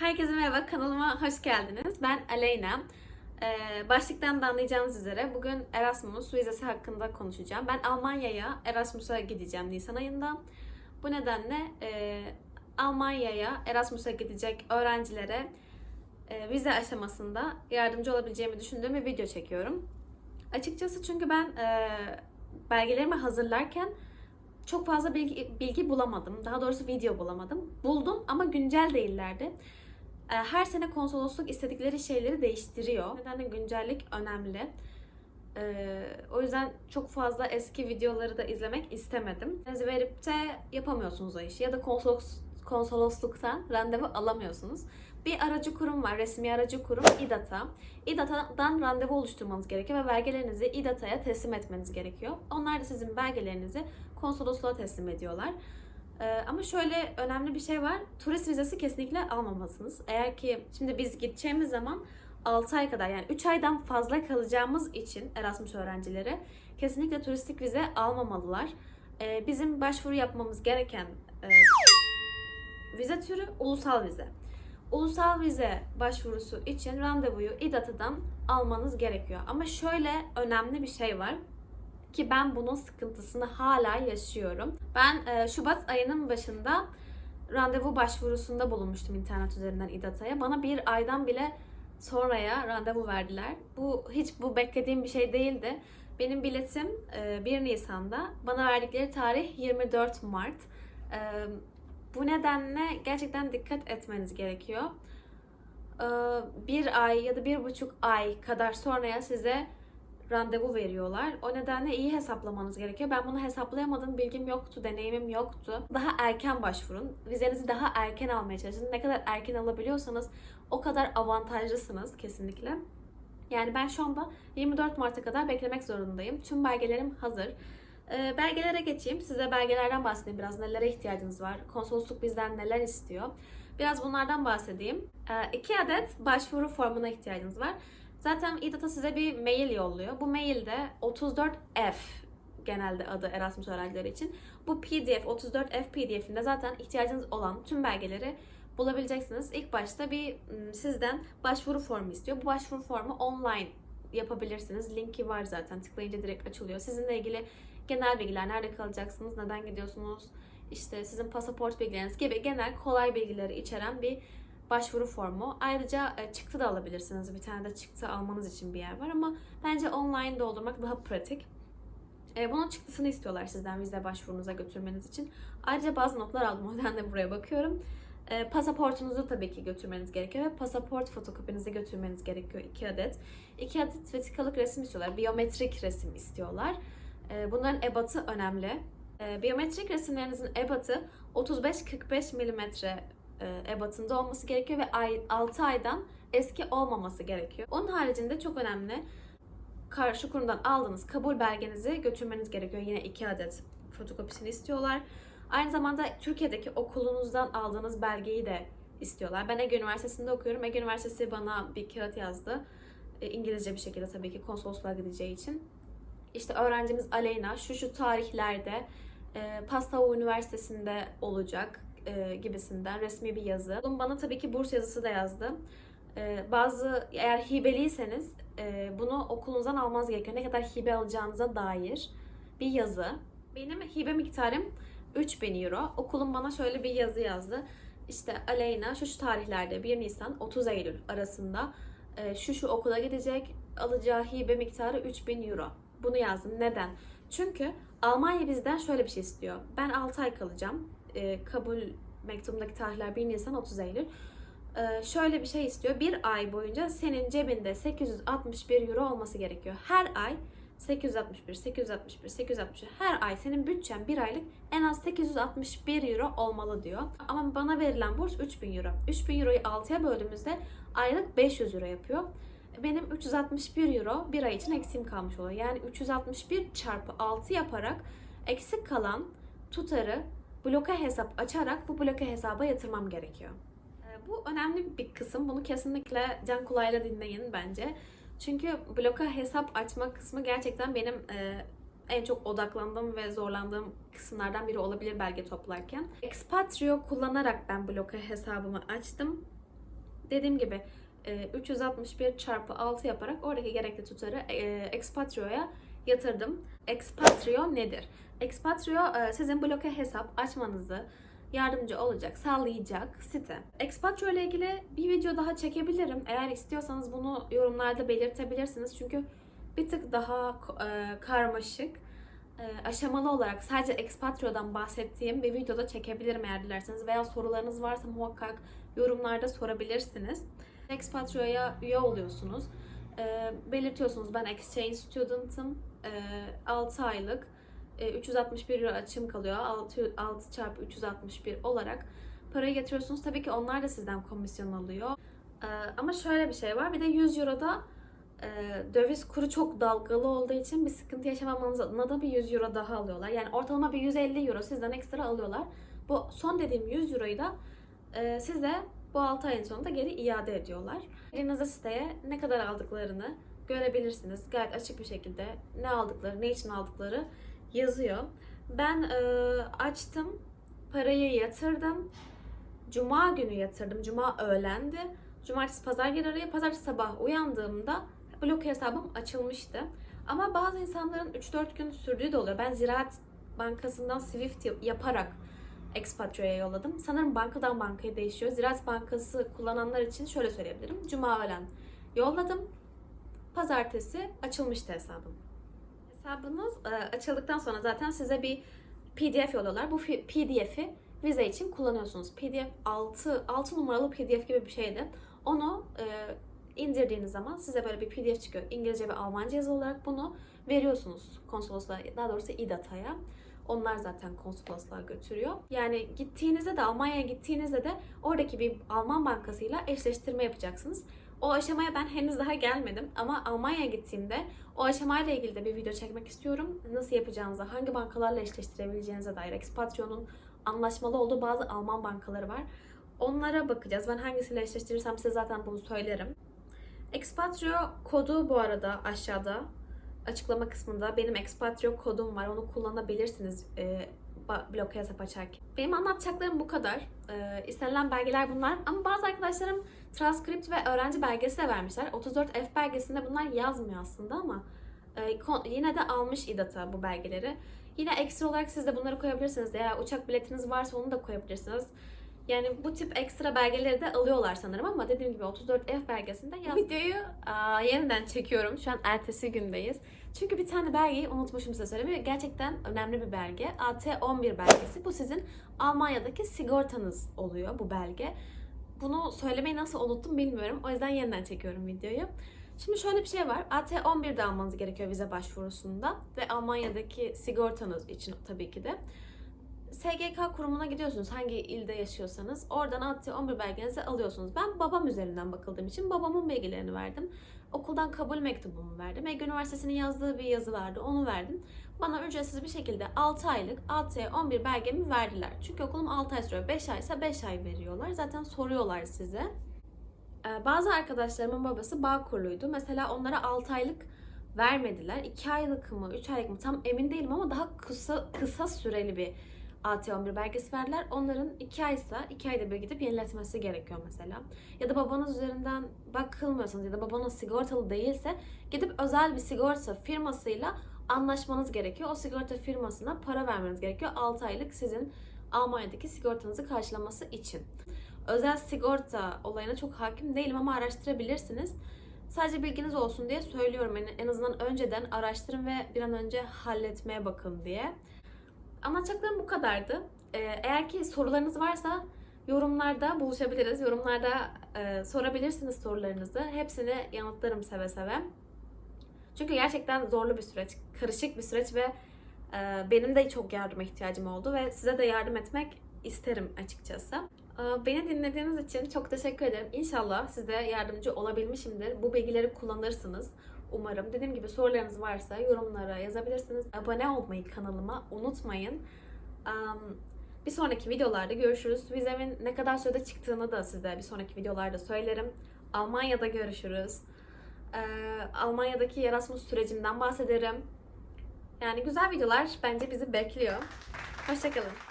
Herkese merhaba, kanalıma hoş geldiniz. Ben Aleyna. Ee, başlıktan da anlayacağınız üzere bugün Erasmus vizesi hakkında konuşacağım. Ben Almanya'ya Erasmus'a gideceğim Nisan ayında. Bu nedenle e, Almanya'ya Erasmus'a gidecek öğrencilere e, vize aşamasında yardımcı olabileceğimi düşündüğüm bir video çekiyorum. Açıkçası çünkü ben e, belgelerimi hazırlarken çok fazla bilgi, bilgi bulamadım. Daha doğrusu video bulamadım. Buldum ama güncel değillerdi. Ee, Her sene konsolosluk istedikleri şeyleri değiştiriyor. Nedenle güncellik önemli. Ee, o yüzden çok fazla eski videoları da izlemek istemedim. Sizi verip de yapamıyorsunuz o işi. Ya da konsolos, konsolosluktan randevu alamıyorsunuz. Bir aracı kurum var, resmi aracı kurum İDATA. İDATA'dan randevu oluşturmanız gerekiyor ve belgelerinizi İDATA'ya teslim etmeniz gerekiyor. Onlar da sizin belgelerinizi konsolosluğa teslim ediyorlar. Ee, ama şöyle önemli bir şey var. Turist vizesi kesinlikle almamalısınız. Eğer ki şimdi biz gideceğimiz zaman 6 ay kadar yani 3 aydan fazla kalacağımız için Erasmus öğrencileri kesinlikle turistik vize almamalılar. Ee, bizim başvuru yapmamız gereken e, vize türü ulusal vize. Ulusal vize başvurusu için randevuyu İDAT'dan almanız gerekiyor. Ama şöyle önemli bir şey var ki ben bunun sıkıntısını hala yaşıyorum. Ben e, Şubat ayının başında randevu başvurusunda bulunmuştum internet üzerinden İDATA'ya. Bana bir aydan bile sonraya randevu verdiler. Bu hiç bu beklediğim bir şey değildi. Benim biletim e, 1 Nisan'da. Bana verdikleri tarih 24 Mart. E, bu nedenle gerçekten dikkat etmeniz gerekiyor. E, bir ay ya da bir buçuk ay kadar sonraya size randevu veriyorlar. O nedenle iyi hesaplamanız gerekiyor. Ben bunu hesaplayamadım. Bilgim yoktu, deneyimim yoktu. Daha erken başvurun. Vizenizi daha erken almaya çalışın. Ne kadar erken alabiliyorsanız o kadar avantajlısınız kesinlikle. Yani ben şu anda 24 Mart'a kadar beklemek zorundayım. Tüm belgelerim hazır. Ee, belgelere geçeyim. Size belgelerden bahsedeyim biraz. Nelere ihtiyacınız var? Konsolosluk bizden neler istiyor? Biraz bunlardan bahsedeyim. Ee, iki adet başvuru formuna ihtiyacınız var. Zaten İDATA size bir mail yolluyor. Bu mailde 34F genelde adı Erasmus öğrencileri için. Bu PDF 34F PDF'inde zaten ihtiyacınız olan tüm belgeleri bulabileceksiniz. İlk başta bir sizden başvuru formu istiyor. Bu başvuru formu online yapabilirsiniz. Linki var zaten. Tıklayınca direkt açılıyor. Sizinle ilgili genel bilgiler, nerede kalacaksınız, neden gidiyorsunuz, işte sizin pasaport bilgileriniz gibi genel kolay bilgileri içeren bir başvuru formu. Ayrıca e, çıktı da alabilirsiniz. Bir tane de çıktı almanız için bir yer var ama bence online doldurmak daha pratik. E, bunun çıktısını istiyorlar sizden vize başvurunuza götürmeniz için. Ayrıca bazı notlar aldım. O yüzden de buraya bakıyorum. E, pasaportunuzu tabii ki götürmeniz gerekiyor ve pasaport fotokopinizi götürmeniz gerekiyor 2 adet. 2 adet vesikalık resim istiyorlar. Biyometrik resim istiyorlar. Bunların ebatı önemli. Biyometrik resimlerinizin ebatı 35-45 milimetre e, ebatında olması gerekiyor ve ay, 6 aydan eski olmaması gerekiyor. Onun haricinde çok önemli karşı kurumdan aldığınız kabul belgenizi götürmeniz gerekiyor. Yine 2 adet fotokopisini istiyorlar. Aynı zamanda Türkiye'deki okulunuzdan aldığınız belgeyi de istiyorlar. Ben Ege Üniversitesi'nde okuyorum. Ege Üniversitesi bana bir kağıt yazdı. E, İngilizce bir şekilde tabii ki konsolosluğa gideceği için. İşte öğrencimiz Aleyna şu şu tarihlerde e, Pastava Üniversitesi'nde olacak e, gibisinden resmi bir yazı. Bana tabii ki burs yazısı da yazdı. E, bazı eğer hibeliyseniz e, bunu okulunuzdan almanız gerekiyor. Ne kadar hibe alacağınıza dair bir yazı. Benim hibe miktarım 3000 euro. Okulum bana şöyle bir yazı yazdı. İşte Aleyna şu şu tarihlerde 1 Nisan 30 Eylül arasında e, şu şu okula gidecek. Alacağı hibe miktarı 3000 euro. Bunu yazdım. Neden? Çünkü Almanya bizden şöyle bir şey istiyor. Ben 6 ay kalacağım. E, kabul mektubundaki tarihler 1 Nisan 30 Eylül. E, şöyle bir şey istiyor. Bir ay boyunca senin cebinde 861 euro olması gerekiyor. Her ay 861, 861, 861. Her ay senin bütçen bir aylık en az 861 euro olmalı diyor. Ama bana verilen burs 3000 euro. 3000 euroyu 6'ya böldüğümüzde aylık 500 euro yapıyor. Benim 361 euro bir ay için eksiğim kalmış oluyor. Yani 361 çarpı 6 yaparak eksik kalan tutarı bloka hesap açarak bu bloka hesaba yatırmam gerekiyor. Ee, Bu önemli bir kısım. Bunu kesinlikle can kulağıyla dinleyin bence. Çünkü bloka hesap açma kısmı gerçekten benim e, en çok odaklandığım ve zorlandığım kısımlardan biri olabilir belge toplarken. Expatrio kullanarak ben bloka hesabımı açtım. Dediğim gibi e, 361 çarpı 6 yaparak oradaki gerekli tutarı e, Expatrio'ya yatırdım. Expatrio nedir? Expatrio e, sizin bloke hesap açmanızı yardımcı olacak, sağlayacak site. Expatrio ile ilgili bir video daha çekebilirim. Eğer istiyorsanız bunu yorumlarda belirtebilirsiniz. Çünkü bir tık daha e, karmaşık, e, aşamalı olarak sadece Expatrio'dan bahsettiğim bir videoda çekebilirim eğer dilerseniz. Veya sorularınız varsa muhakkak yorumlarda sorabilirsiniz. Expatrio'ya üye oluyorsunuz. Belirtiyorsunuz ben exchange student'ım. E, 6 aylık. E, 361 lira açım kalıyor. 6, 6 çarpı 361 olarak parayı getiriyorsunuz. Tabii ki onlar da sizden komisyon alıyor. E, ama şöyle bir şey var. Bir de 100 Euro'da e, döviz kuru çok dalgalı olduğu için bir sıkıntı yaşamamanız adına da bir 100 Euro daha alıyorlar. Yani ortalama bir 150 Euro sizden ekstra alıyorlar. Bu son dediğim 100 Euro'yu da e, size bu 6 ayın sonunda geri iade ediyorlar. Elinizde siteye ne kadar aldıklarını görebilirsiniz. Gayet açık bir şekilde ne aldıkları, ne için aldıkları yazıyor. Ben e, açtım, parayı yatırdım. Cuma günü yatırdım. Cuma öğlendi. Cumartesi pazar günü araya pazartesi sabah uyandığımda blok hesabım açılmıştı. Ama bazı insanların 3-4 gün sürdüğü de oluyor. Ben Ziraat Bankası'ndan Swift yaparak Expatrio'ya yolladım. Sanırım bankadan bankaya değişiyor. Ziraat Bankası kullananlar için şöyle söyleyebilirim. Cuma öğlen yolladım. Pazartesi açılmıştı hesabım. Hesabınız e, açıldıktan sonra zaten size bir PDF yolluyorlar. Bu fi- PDF'i vize için kullanıyorsunuz. PDF 6, 6 numaralı PDF gibi bir şeydi. Onu e, indirdiğiniz zaman size böyle bir PDF çıkıyor. İngilizce ve Almanca yazılı olarak bunu veriyorsunuz konsolosluğa, daha doğrusu İDATA'ya. Onlar zaten konsolosluğa götürüyor. Yani gittiğinizde de Almanya'ya gittiğinizde de oradaki bir Alman bankasıyla eşleştirme yapacaksınız. O aşamaya ben henüz daha gelmedim ama Almanya'ya gittiğimde o aşamayla ilgili de bir video çekmek istiyorum. Nasıl yapacağınıza, hangi bankalarla eşleştirebileceğinize dair Expatrio'nun anlaşmalı olduğu bazı Alman bankaları var. Onlara bakacağız. Ben hangisiyle eşleştirirsem size zaten bunu söylerim. Expatrio kodu bu arada aşağıda açıklama kısmında benim Expatrio kodum var. Onu kullanabilirsiniz e, ba- blok hesap. Benim anlatacaklarım bu kadar. E, istenilen belgeler bunlar. Ama bazı arkadaşlarım transkript ve öğrenci belgesi de vermişler. 34F belgesinde bunlar yazmıyor aslında ama e, yine de almış İDATA bu belgeleri. Yine ekstra olarak siz de bunları koyabilirsiniz. Eğer uçak biletiniz varsa onu da koyabilirsiniz. Yani bu tip ekstra belgeleri de alıyorlar sanırım ama dediğim gibi 34F belgesinde yaz. Videoyu aa, yeniden çekiyorum. Şu an ertesi gündeyiz. Çünkü bir tane belgeyi unutmuşum size söylemeyi. Gerçekten önemli bir belge. AT11 belgesi. Bu sizin Almanya'daki sigortanız oluyor bu belge. Bunu söylemeyi nasıl unuttum bilmiyorum. O yüzden yeniden çekiyorum videoyu. Şimdi şöyle bir şey var. AT11 de almanız gerekiyor vize başvurusunda ve Almanya'daki sigortanız için tabii ki de. SGK kurumuna gidiyorsunuz hangi ilde yaşıyorsanız. Oradan AT11 belgenizi alıyorsunuz. Ben babam üzerinden bakıldığım için babamın bilgilerini verdim. Okuldan kabul mektubumu verdim. Ege Üniversitesi'nin yazdığı bir yazı vardı. Onu verdim. Bana ücretsiz bir şekilde 6 aylık AT11 belgemi verdiler. Çünkü okulum 6 ay sürüyor. 5 aysa 5 ay veriyorlar. Zaten soruyorlar size. Ee, Bazı arkadaşlarımın babası Bağkurluydu. Mesela onlara 6 aylık vermediler. 2 aylık mı, 3 aylık mı tam emin değilim ama daha kısa kısa süreli bir AT11 belgesi verdiler. Onların 2 aysa 2 ayda bir gidip yeniletmesi gerekiyor mesela. Ya da babanız üzerinden bakılmıyorsanız ya da babanız sigortalı değilse gidip özel bir sigorta firmasıyla anlaşmanız gerekiyor. O sigorta firmasına para vermeniz gerekiyor. 6 aylık sizin Almanya'daki sigortanızı karşılaması için. Özel sigorta olayına çok hakim değilim ama araştırabilirsiniz. Sadece bilginiz olsun diye söylüyorum. Yani en azından önceden araştırın ve bir an önce halletmeye bakın diye. Anlatacaklarım bu kadardı. Ee, eğer ki sorularınız varsa yorumlarda buluşabiliriz. Yorumlarda e, sorabilirsiniz sorularınızı. Hepsini yanıtlarım seve seve. Çünkü gerçekten zorlu bir süreç, karışık bir süreç ve e, benim de çok yardıma ihtiyacım oldu ve size de yardım etmek isterim açıkçası. E, Beni dinlediğiniz için çok teşekkür ederim. İnşallah size yardımcı olabilmişimdir. Bu bilgileri kullanırsınız. Umarım. Dediğim gibi sorularınız varsa yorumlara yazabilirsiniz. Abone olmayı kanalıma unutmayın. Am, Bir sonraki videolarda görüşürüz. Vizemin ne kadar sürede çıktığını da size bir sonraki videolarda söylerim. Almanya'da görüşürüz. Ee, Almanya'daki Erasmus sürecimden bahsederim. Yani güzel videolar bence bizi bekliyor. Hoşçakalın.